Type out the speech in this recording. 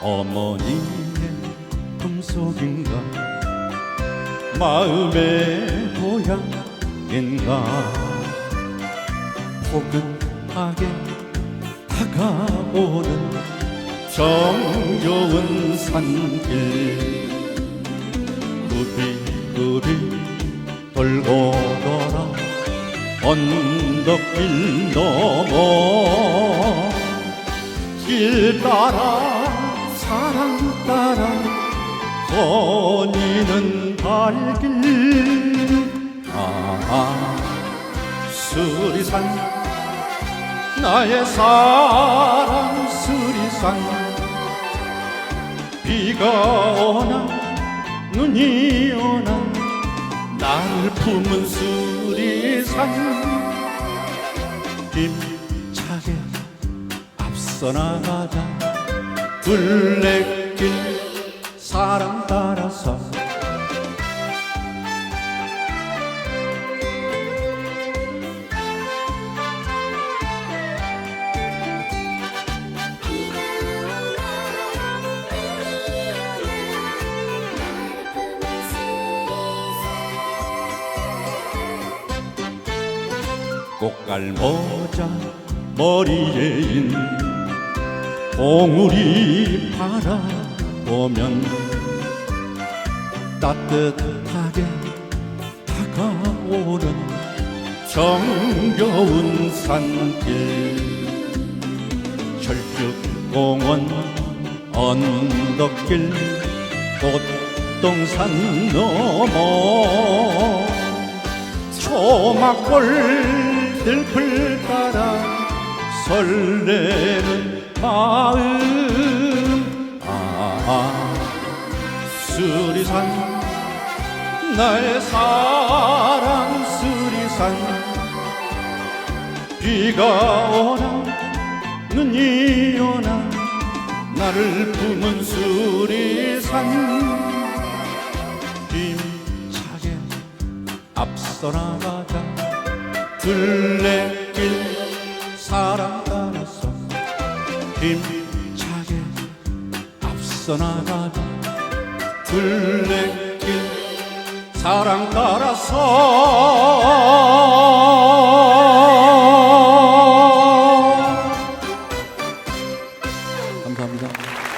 어머니의 품속인가? 마음의 고향인가? 포근하게 다가오는 정겨운 산길. 구비구비 돌고 돌아 언덕길 넘어 길 따라 거니는 발길 아 수리산. 나의 사랑 수리산. 비가 오나 눈이 오나 나를 품은 수리산. 힘차게 앞서 나가자 둘레길 사랑 따라서. 꽃갈 모자 머리에 인 봉우리 바라 보면 따뜻하게 다가오는 정겨운 산길. 철쭉공원 언덕길 꽃동산 넘어 초막골 들풀 따라 설레는 마음 수리산 나의 사랑 수리산. 비가 오나 눈이 오나 나를 품은 수리산. 힘차게 앞서 나가자. 둘레길 따라서. 힘차게 앞서 나가자 둘레길 사랑 따라서 감사합니다.